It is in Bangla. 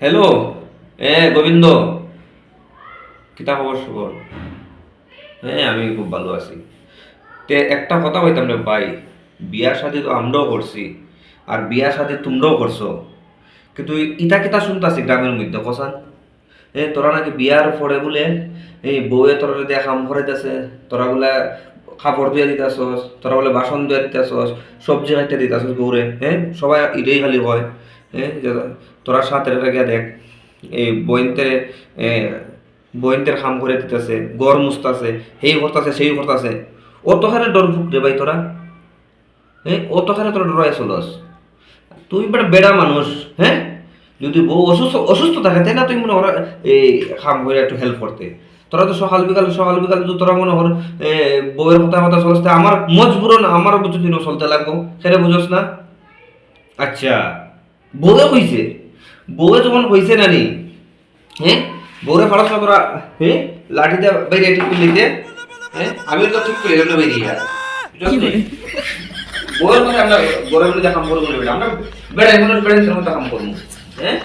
হ্যালো এ, গোবিন্দ। কিতা খবর সবর হ্যাঁ আমি খুব ভালো আছি। তে, একটা কথা কইতাম রে ভাই, বিয়া শাদি তো আমরাও করছি, আর বিয়া শাদি তোমরাও করছ। কিন্তু ইটা কিতা শুনতাছি গ্রামের মধ্যে, কসান? এ, তোরা নাকি বিয়ার পরে বলে, এই বউয়ে তোরা দিয়ে কাম করাইতেছে তোরা বলে কাপড় ধুয়ে দিতেছস, তোরা বলে বাসন ধুয়ে দিতেছস, সবজি কাটতে দিতেছস বউরে হ্যাঁ সবাই ইটাই খালি হয় তোরা সাথে গিয়ে দেখ। এই বইনতে বইনতের কাম করে দিতেছে গড় মুছতাছে সেই করতেছে সেই করতেছে। অতখানে ডর রে ভাই তোরা। হ্যাঁ অতখানে তোরা ডরাই চলস। তুই বেটা বেড়া মানুষ হ্যাঁ যদি বউ অসুস্থ অসুস্থ থাকে তাই না তুই মনে কর এই কাম করে একটু হেল্প করতে। তোরা তো সকাল বিকাল সকাল বিকাল তো তোরা মনে এ, বউয়ের কথা কথা চলতে আমার মজবুরন আমার যদি চলতে লাগবো। সেটা বুঝোস না? আচ্ছা। বউয়ে কইছে বউয়ে যখন কইছে নানি হ্যাঁ? বউরে ফাড়াস না তোরা হ্যাঁ? লাঠিতে বাইরে ঠিক করে নিতে হ্যাঁ? আমি তো ঠিক করে এলাম না বাইরে বউয়ের মধ্যে আমরা গরমের মধ্যে কাম করব না আমরা বেড়া মানুষ বেড়া কাম করব। হ্যাঁ?